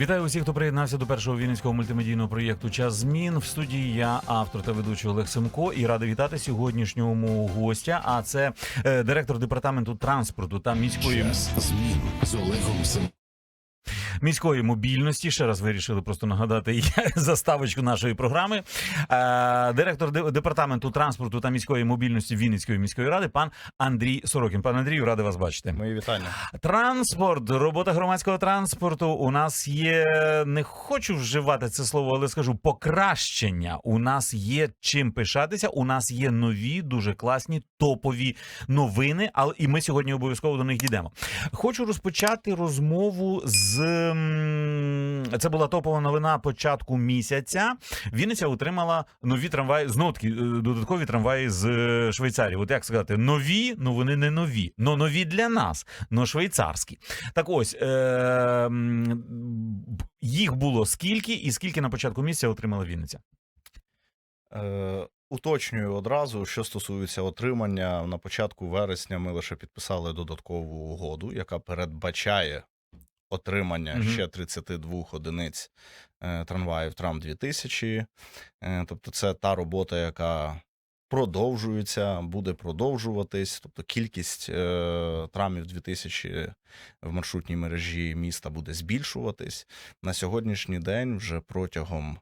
Вітаю усіх, хто приєднався до першого вінницького мультимедійного проєкту Час змін. В студії я автор та ведучий Олег Семко і радий вітати сьогоднішнього гостя. А це е, директор департаменту транспорту та міської Час змін з Олегом Сем... міської мобільності. Ще раз вирішили просто нагадати заставочку нашої програми. Е, директор департаменту транспорту та міської мобільності Вінницької міської ради, пан Андрій Сорокін. Пан Андрію, радий вас бачити. Мої вітання. Транспорт, робота громадського транспорту. У нас є, не хочу вживати це слово, але скажу покращення. У нас є чим пишатися. У нас є нові, дуже класні топові новини. Але і ми сьогодні обов'язково до них дійдемо. Хочу розпочати розмову з це була топова новина початку місяця. Вінниця отримала нові трамваї, знов таки е, додаткові трамваї з е, Швейцарії. От як сказати, нові, ну вони не нові, но нові для нас, но швейцарські. Так ось е, їх було скільки, і скільки на початку місяця отримала Вінниця? Уточнюю одразу, що стосується отримання. На початку вересня ми лише підписали додаткову угоду, яка передбачає отримання Мгм. ще 32 одиниць е, трамваїв Трам 2000. Е, тобто, це та робота, яка продовжується, буде продовжуватись. Тобто кількість е, трамів 2000 в маршрутній мережі міста буде збільшуватись. На сьогоднішній день вже протягом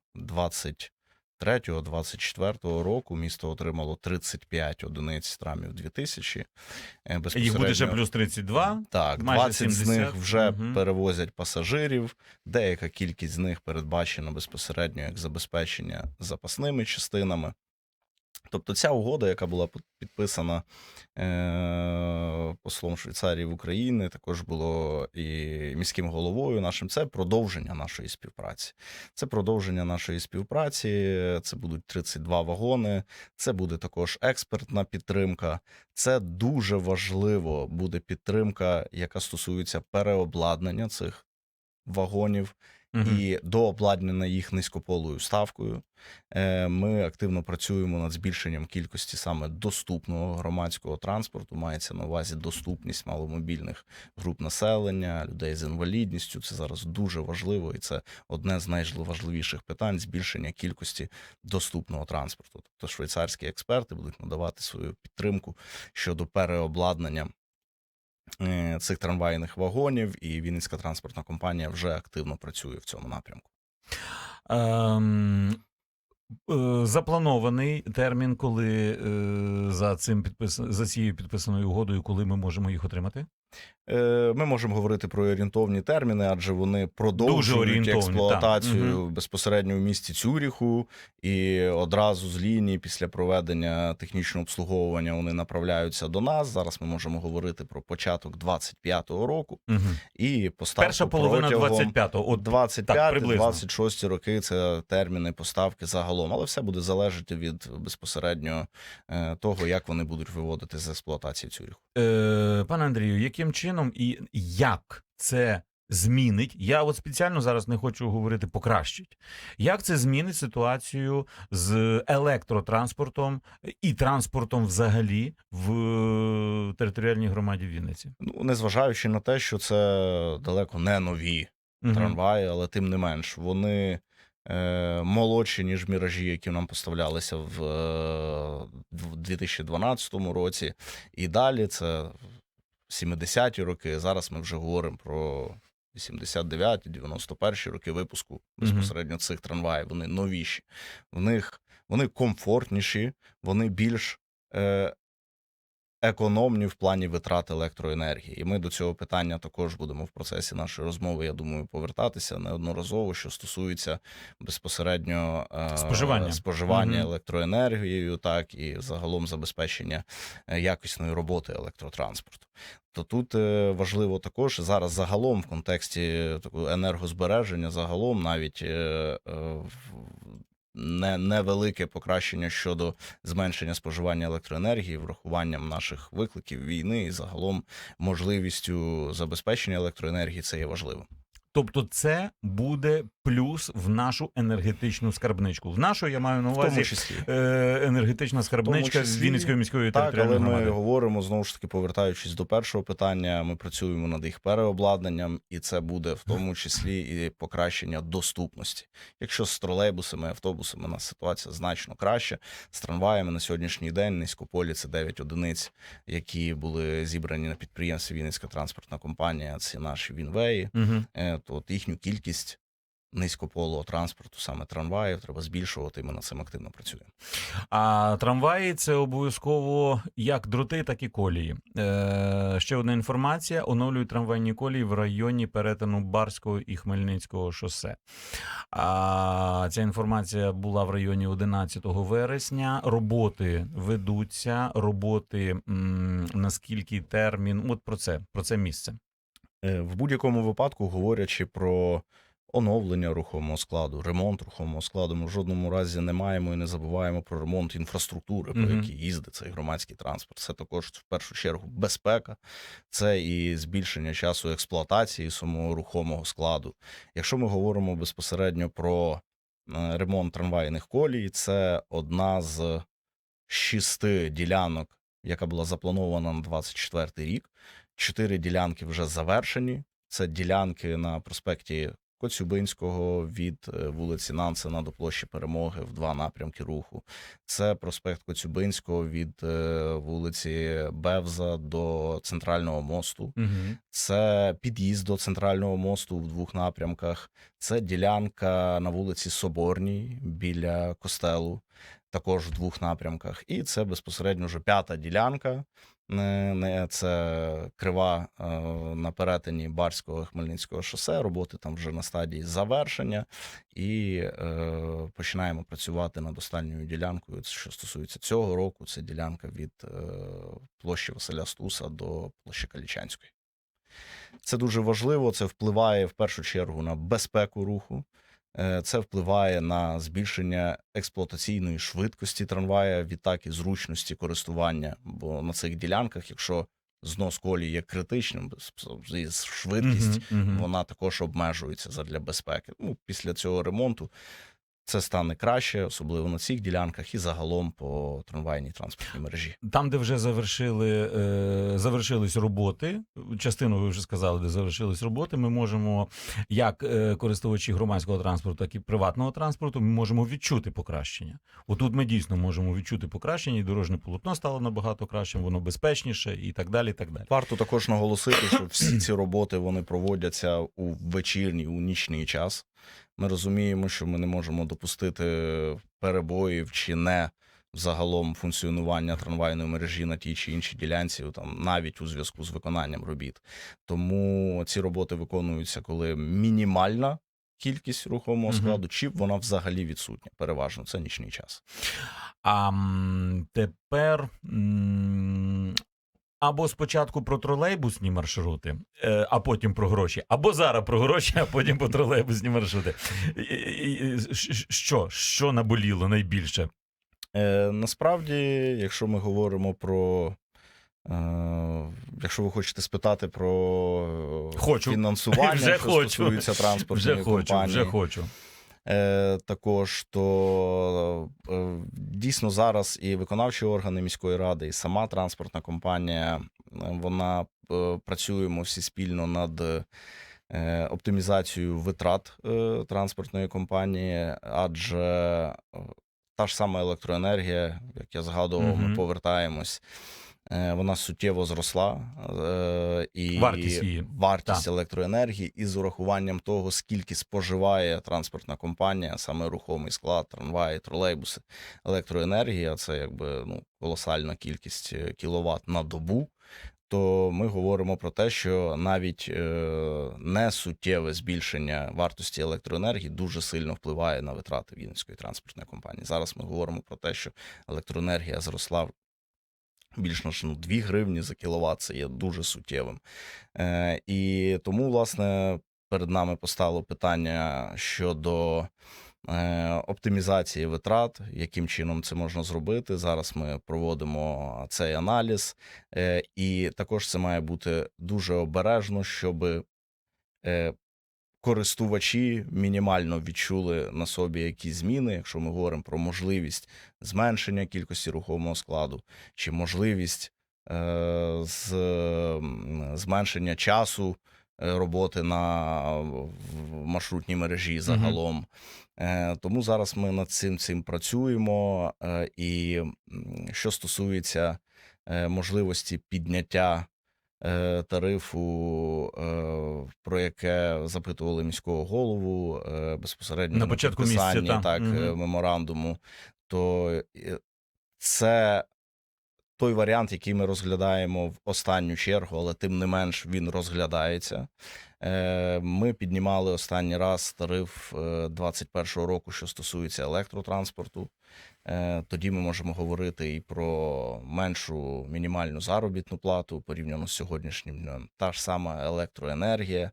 23-24 року місто отримало 35 одиниць трамів 2000. Е, Їх буде ще безпосередньо- плюс 32. так, майже 20 з них вже угу. перевозять пасажирів, деяка кількість з них передбачена безпосередньо як забезпечення запасними частинами. Тобто ця угода, яка була підписана е- послом Швейцарії в Україні, також було і міським головою нашим. Це продовження нашої співпраці. Це продовження нашої співпраці. Це будуть 32 вагони. Це буде також експертна підтримка. Це дуже важливо буде підтримка, яка стосується переобладнання цих вагонів Мгм. і дообладнання їх низькополою ставкою. Е, Ми активно працюємо над збільшенням кількості саме доступного громадського транспорту. Мається на увазі доступність маломобільних груп населення, людей з інвалідністю. Це зараз дуже важливо, і це одне з найважливіших питань збільшення кількості доступного транспорту. Тобто швейцарські експерти будуть надавати свою підтримку щодо переобладнання цих трамвайних вагонів, і Вінницька транспортна компанія вже активно працює в цьому напрямку. Е, запланований термін, коли е, за цим підпис... за цією підписаною угодою, коли ми можемо їх отримати? Е, Ми можемо говорити про орієнтовні терміни, адже вони продовжують експлуатацію так. безпосередньо в місті Цюріху, і одразу з лінії після проведення технічного обслуговування вони направляються до нас. Зараз ми можемо говорити про початок 25-го року Угу. і поставку Перша половина протягом 25-го. От 25 приблизно. 26 роки це терміни поставки загалом, але все буде залежати від безпосередньо е, того, як вони будуть виводити з експлуатації Цюріху. Е, пане Андрію, яким чином і як це змінить? Я от спеціально зараз не хочу говорити покращить. Як це змінить ситуацію з електротранспортом і транспортом взагалі в територіальній громаді Вінниці? Ну, незважаючи на те, що це далеко не нові Мгм. трамваї, але тим не менш, вони е, молодші, ніж міражі, які нам поставлялися е, в 2012 році. І далі це 70-ті роки. Зараз ми вже говоримо про 89-ті, 91-ті роки випуску безпосередньо цих трамваїв. Вони новіші. В них вони комфортніші, вони більш. Е, економні в плані витрат електроенергії. І ми до цього питання також будемо в процесі нашої розмови, я думаю, повертатися неодноразово, що стосується безпосередньо е, Споживання. споживання Мгм. електроенергією, так і загалом забезпечення е, якісної роботи електротранспорту. То тут е, важливо також зараз загалом в контексті такого енергозбереження, загалом навіть не, невелике покращення щодо зменшення споживання електроенергії, врахуванням наших викликів війни і загалом можливістю забезпечення електроенергії це є важливо. Тобто, це буде плюс в нашу енергетичну скарбничку. В нашу я маю на увазі е, енергетична скарбничка числі, Вінницької міської Так, територіальної але ми говоримо знову ж таки, повертаючись до першого питання, ми працюємо над їх переобладнанням, і це буде в тому числі і покращення доступності. Якщо з тролейбусами, автобусами у нас ситуація значно краще. З трамваями на сьогоднішній день низькополі це 9 одиниць, які були зібрані на підприємстві Вінницька транспортна компанія. Це наші Вінвеї. Угу. Е, То от їхню кількість низькополого транспорту, саме трамваїв, треба збільшувати. і Ми над цим активно працюємо. А трамваї це обов'язково як дроти, так і колії. Е, ще одна інформація: оновлюють трамвайні колії в районі перетину Барського і Хмельницького шосе. А, ця інформація була в районі 11 вересня. Роботи ведуться, роботи м, наскільки термін. От про це, про це місце. Е, В будь-якому випадку, говорячи про оновлення рухомого складу, ремонт рухомого складу, ми в жодному разі не маємо і не забуваємо про ремонт інфраструктури, по Мгм. якій їздить цей громадський транспорт. Це також в першу чергу безпека, це і збільшення часу експлуатації самого рухомого складу. Якщо ми говоримо безпосередньо про е, ремонт трамвайних колій, це одна з шести ділянок, яка була запланована на 24 рік. Чотири ділянки вже завершені. Це ділянки на проспекті Коцюбинського від е, вулиці Нансена до площі Перемоги в два напрямки руху. Це проспект Коцюбинського від е, вулиці Бевза до центрального мосту. Угу. Це під'їзд до центрального мосту в двох напрямках. Це ділянка на вулиці Соборній біля костелу, також в двох напрямках. І це безпосередньо вже п'ята ділянка. Це крива е, на перетині Барського Хмельницького шосе. Роботи там вже на стадії завершення, і е, починаємо працювати над останньою ділянкою. Що стосується цього року, це ділянка від е, площі Василя Стуса до площі Калічанської. Це дуже важливо. Це впливає в першу чергу на безпеку руху. Е, Це впливає на збільшення експлуатаційної швидкості трамвая, відтак і зручності користування. Бо на цих ділянках, якщо знос колії є критичним, і швидкість вона також обмежується задля безпеки. Ну, після цього ремонту це стане краще, особливо на цих ділянках, і загалом по трамвайній транспортній мережі. Там, де вже завершили, е, завершились роботи, частину ви вже сказали, де завершились роботи, ми можемо, як е, користувачі громадського транспорту, так і приватного транспорту, ми можемо відчути покращення. Отут ми дійсно можемо відчути покращення, і дорожнє полотно стало набагато кращим, воно безпечніше і так далі. І так далі. Варто також наголосити, що всі ці роботи вони проводяться у вечірній, у нічний час. Ми розуміємо, що ми не можемо допустити перебоїв чи не загалом функціонування трамвайної мережі на тій чи іншій ділянці, там навіть у зв'язку з виконанням робіт. Тому ці роботи виконуються, коли мінімальна кількість рухомого складу, чи вона взагалі відсутня. Переважно це нічний час. А тепер або спочатку про тролейбусні маршрути, е, а потім про гроші, або зараз про гроші, а потім про тролейбусні маршрути. Що, що наболіло найбільше? Е, насправді, якщо ми говоримо про. Е, якщо ви хочете спитати про Хочу. фінансування, Вже що хочу. стосується транспортної Вже хочу, вже хочу. Е, також то е, дійсно зараз і виконавчі органи міської ради, і сама транспортна компанія, е, вона е, працюємо всі спільно над е, оптимізацією витрат е, транспортної компанії, адже е, та ж сама електроенергія, як я згадував, Мгм. ми повертаємось. Е, Вона суттєво зросла е, і Вартість її. вартість Так. електроенергії із урахуванням того, скільки споживає транспортна компанія, саме рухомий склад, трамваї, тролейбуси, електроенергії, а це якби ну колосальна кількість е, кіловат на добу. То ми говоримо про те, що навіть е, не суттєве збільшення вартості електроенергії дуже сильно впливає на витрати Вінницької транспортної компанії. Зараз ми говоримо про те, що електроенергія зросла більш ніж ну, 2 гривні за кіловат, це є дуже суттєвим. Е, і тому, власне, перед нами постало питання щодо е, оптимізації витрат, яким чином це можна зробити. Зараз ми проводимо цей аналіз, е, і також це має бути дуже обережно, щоб е, користувачі мінімально відчули на собі якісь зміни, якщо ми говоримо про можливість зменшення кількості рухомого складу, чи можливість е, з, зменшення часу е, роботи на маршрутній мережі загалом. Е, Тому зараз ми над цим цим працюємо. Е, І що стосується можливості підняття тарифу, е, про яке запитували міського голову е, безпосередньо На початку місяця, та. так, е, Мгм. меморандуму, то е, це той варіант, який ми розглядаємо в останню чергу, але тим не менш він розглядається. Е, Ми піднімали останній раз тариф е, 21-го року, що стосується електротранспорту. Е, Тоді ми можемо говорити і про меншу мінімальну заробітну плату порівняно з сьогоднішнім днем. Та ж сама електроенергія,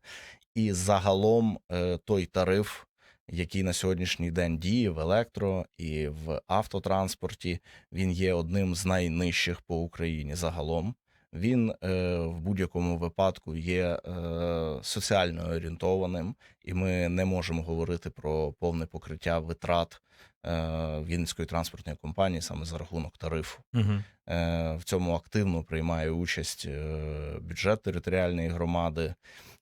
і загалом е, той тариф, який на сьогоднішній день діє в електро і в автотранспорті, він є одним з найнижчих по Україні загалом. Він е, в будь-якому випадку є е, соціально орієнтованим, і ми не можемо говорити про повне покриття витрат Вінницької транспортної компанії саме за рахунок тарифу. Е, В цьому активно приймає участь е, бюджет територіальної громади.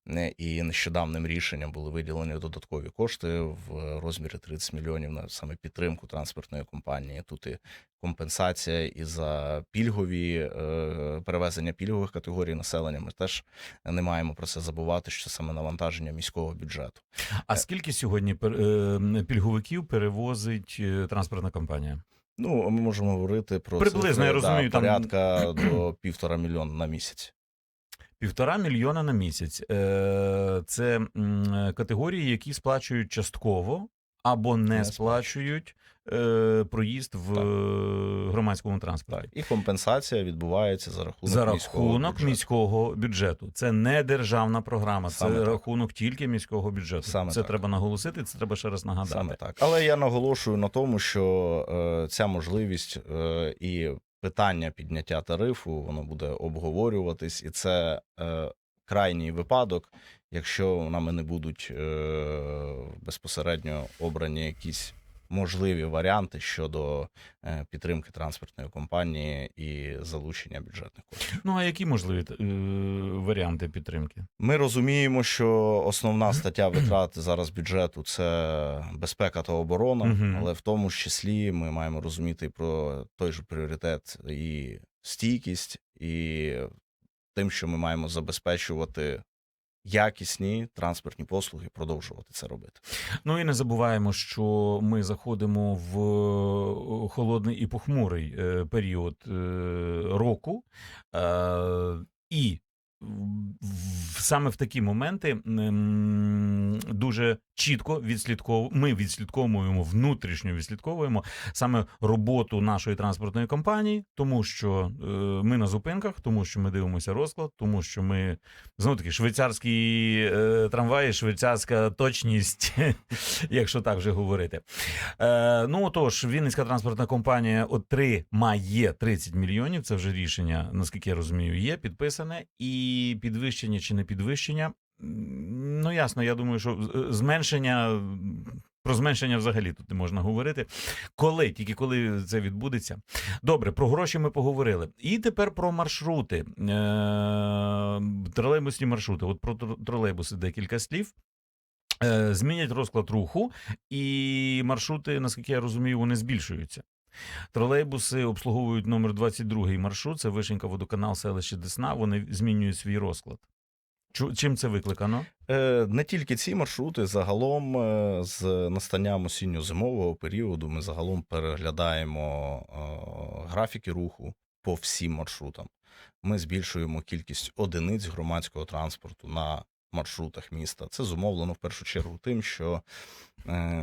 Е, І нещодавним рішенням були виділені додаткові кошти в розмірі 30 мільйонів на саме підтримку транспортної компанії. Тут і компенсація і за пільгові е, перевезення пільгових категорій населення. Ми теж не маємо про це забувати, що це саме навантаження міського бюджету. А скільки сьогодні е, пільговиків перевозить е, транспортна компанія? Ну, ми можемо говорити про Приблизно, цифри, я розумію, да, там- порядка до півтора мільйона на місяць. Півтора мільйона на місяць. Е, Це категорії, які сплачують частково або не, сплачують е, проїзд в Так. громадському транспорті. І компенсація відбувається за рахунок За міського рахунок бюджету. міського бюджету. Це не державна програма, це так. рахунок тільки міського бюджету. Саме це так. треба наголосити, це треба ще раз нагадати. Саме так. Але я наголошую на тому, що е, ця можливість е, і питання підняття тарифу воно буде обговорюватись, і це е, крайній випадок, якщо нами не будуть е, безпосередньо обрані якісь можливі варіанти щодо е, підтримки транспортної компанії і залучення бюджетних коштів. Ну а які можливі е, варіанти підтримки? Ми розуміємо, що основна стаття витрат зараз бюджету це безпека та оборона, але в тому ж числі ми маємо розуміти про той же пріоритет і стійкість, і тим, що ми маємо забезпечувати якісні транспортні послуги, продовжувати це робити. Ну і не забуваємо, що ми заходимо в е, холодний і похмурий е, період е, року, і саме в такі моменти дуже чітко відслідковуємо, ми відслідковуємо внутрішньо відслідковуємо саме роботу нашої транспортної компанії, тому що е, ми на зупинках, тому що ми дивимося розклад, тому що ми знову таки швейцарські е, трамваї, швейцарська точність, якщо так вже говорити. Е, ну отож, Вінницька транспортна компанія отримає 30 мільйонів. Це вже рішення, наскільки я розумію, є підписане. І підвищення чи не підвищення. Ну ясно, я думаю, що зменшення. Про зменшення взагалі тут не можна говорити. Коли, тільки коли це відбудеться. Добре, про гроші ми поговорили. І тепер про маршрути. Е, тролейбусні маршрути. От про тролейбуси декілька слів. Е, Змінять розклад руху, і маршрути, наскільки я розумію, вони збільшуються. Тролейбуси обслуговують номер 22 маршрут, це Вишенька, водоканал, селище Десна. Вони змінюють свій розклад. Чим це викликано? Е, Не тільки ці маршрути, загалом е, з настанням осінньо-зимового періоду ми загалом переглядаємо е, графіки руху по всім маршрутам. Ми збільшуємо кількість одиниць громадського транспорту на маршрутах міста. Це зумовлено в першу чергу тим, що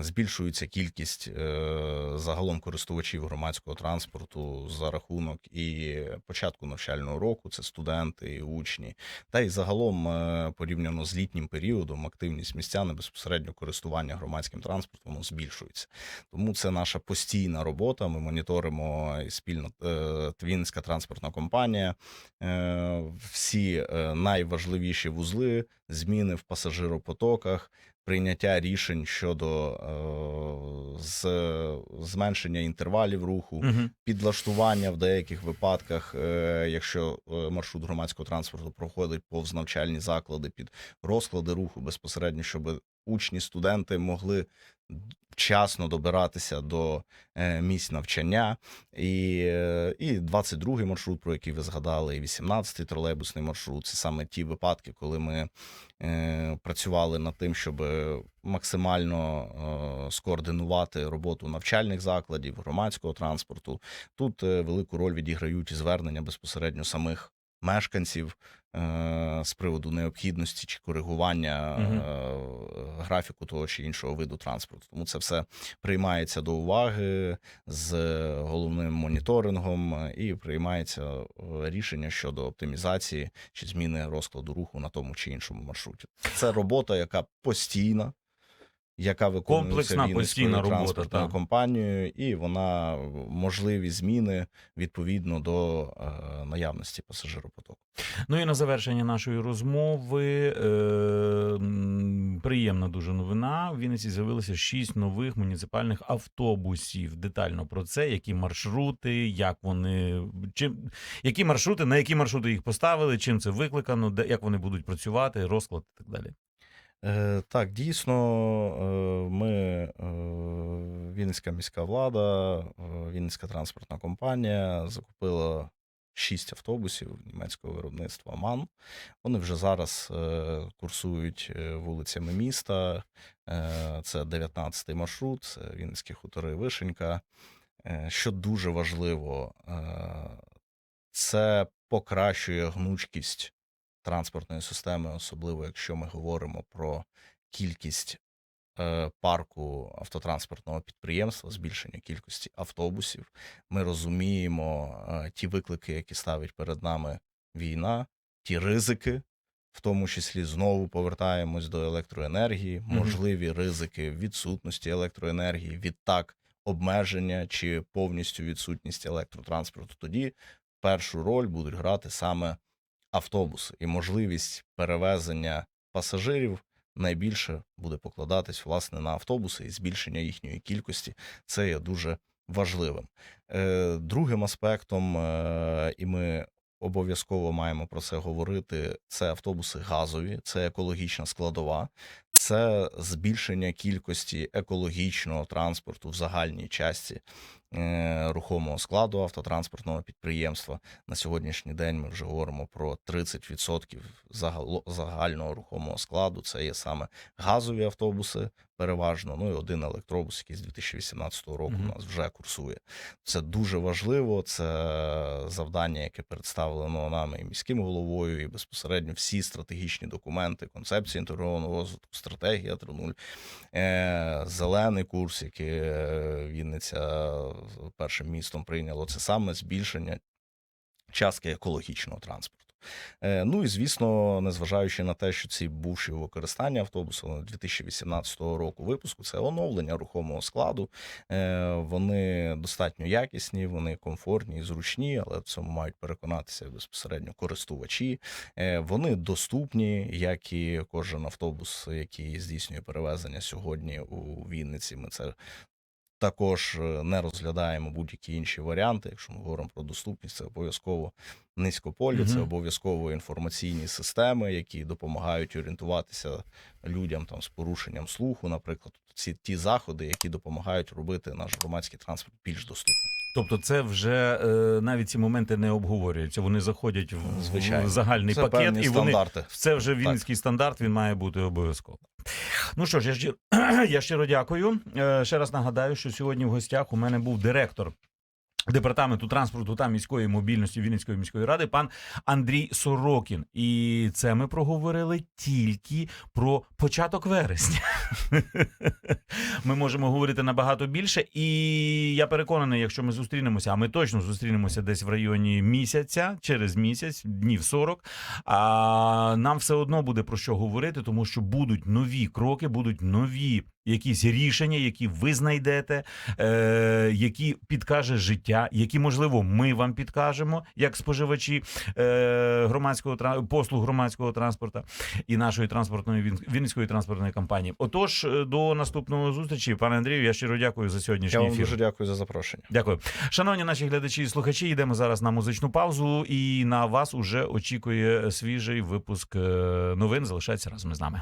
збільшується кількість е, загалом користувачів громадського транспорту за рахунок і початку навчального року, це студенти і учні. Та й загалом, е, порівняно з літнім періодом, активність містян і безпосередньо користування громадським транспортом збільшується. Тому це наша постійна робота. Ми моніторимо спільно е, Твінська транспортна компанія. е, Всі е, найважливіші вузли зміни в пасажиропотоках, прийняття рішень щодо е, з, зменшення інтервалів руху, Угу. підлаштування в деяких випадках, е, якщо е, маршрут громадського транспорту проходить повз навчальні заклади під розклади руху безпосередньо, щоб учні, студенти могли вчасно добиратися до е, місць навчання. І, е, і 22-й маршрут, про який ви згадали, і 18-й тролейбусний маршрут це саме ті випадки, коли ми е, працювали над тим, щоб максимально скоординувати роботу навчальних закладів, громадського транспорту. Тут велику роль відіграють і звернення безпосередньо самих мешканців е, з приводу необхідності чи коригування е, графіку того чи іншого виду транспорту. Тому це все приймається до уваги з головним моніторингом е, і приймається рішення щодо оптимізації чи зміни розкладу руху на тому чи іншому маршруті. Це робота, яка постійна. Яка виконується Комплексна, постійна робота, так. компанією, і вона можливі зміни відповідно до е, наявності пасажиропотоку. Ну і на завершення нашої розмови е, приємна дуже новина. В Вінниці з'явилося шість нових муніципальних автобусів. Детально про це, які маршрути, як вони чим які маршрути, на які маршрути їх поставили, чим це викликано, де як вони будуть працювати, розклад і так далі. Е, так, дійсно, е, ми, е, Вінницька міська влада, Вінницька транспортна компанія закупила шість автобусів німецького виробництва МАН. Вони вже зараз курсують вулицями міста. Це 19-й маршрут, це Вінницькі хутори Вишенька. Що дуже важливо, це покращує гнучкість транспортної системи, особливо якщо ми говоримо про кількість е, парку автотранспортного підприємства, збільшення кількості автобусів. Ми розуміємо е, ті виклики, які ставить перед нами війна, ті ризики. В тому числі знову повертаємось до електроенергії, можливі ризики відсутності електроенергії, відтак обмеження чи повністю відсутність електротранспорту. Тоді першу роль будуть грати саме автобуси, і можливість перевезення пасажирів найбільше буде покладатись власне на автобуси і збільшення їхньої кількості. Це є дуже важливим. Е, Другим аспектом, е, і ми обов'язково маємо про це говорити, це автобуси газові, це екологічна складова. Це збільшення кількості екологічного транспорту в загальній часті рухомого складу автотранспортного підприємства. На сьогоднішній день ми вже говоримо про 30% загало- загального рухомого складу. Це є саме газові автобуси, переважно. Ну і один електробус, який з 2018 року Мгм. у нас вже курсує. Це дуже важливо. Це завдання, яке представлено нами і міським головою, і безпосередньо всі стратегічні документи, концепції інтегрованого розвитку, стратегія 3.0, е, зелений курс, який е, Вінниця першим містом прийняло, це саме збільшення частки екологічного транспорту. Е, Ну і звісно, незважаючи на те, що ці бувші у використанні автобуси вони 2018 року випуску, це оновлення рухомого складу. Е, Вони достатньо якісні, вони комфортні і зручні, але в цьому мають переконатися безпосередньо користувачі. Е, Вони доступні, як і кожен автобус, який здійснює перевезення сьогодні у Вінниці. Ми це також е, не розглядаємо будь-які інші варіанти. Якщо ми говоримо про доступність, це обов'язково низькополі, це обов'язково інформаційні системи, які допомагають орієнтуватися людям там з порушенням слуху, наприклад, ці ті заходи, які допомагають робити наш громадський транспорт більш доступним. Тобто, це вже е, навіть ці моменти не обговорюються. Вони заходять в, в загальний це пакет, і вони стандарти. це вже вінницький стандарт. Він має бути обов'язково. Ну що ж, я щиро, я щиро дякую. Е, Ще раз нагадаю, що сьогодні в гостях у мене був директор. Департаменту транспорту та міської мобільності Вінницької міської ради пан Андрій Сорокін. І це ми проговорили тільки про початок вересня. Ми можемо говорити набагато більше. І я переконаний, якщо ми зустрінемося, а ми точно зустрінемося десь в районі місяця, через місяць, днів 40, а нам все одно буде про що говорити, тому що будуть нові кроки, будуть нові якісь рішення, які ви знайдете, е, які підкаже життя, життя, які можливо ми вам підкажемо, як споживачі е, громадського послуг громадського транспорту і нашої транспортної Він- Вінницької транспортної компанії. Отож, е, до наступної зустрічі, пане Андрію. Я щиро дякую за Я сьогоднішній вам ефір. дуже дякую за запрошення. Дякую, шановні наші глядачі і слухачі. Йдемо зараз на музичну паузу, і на вас уже очікує свіжий випуск е, новин. Залишайтеся разом з нами.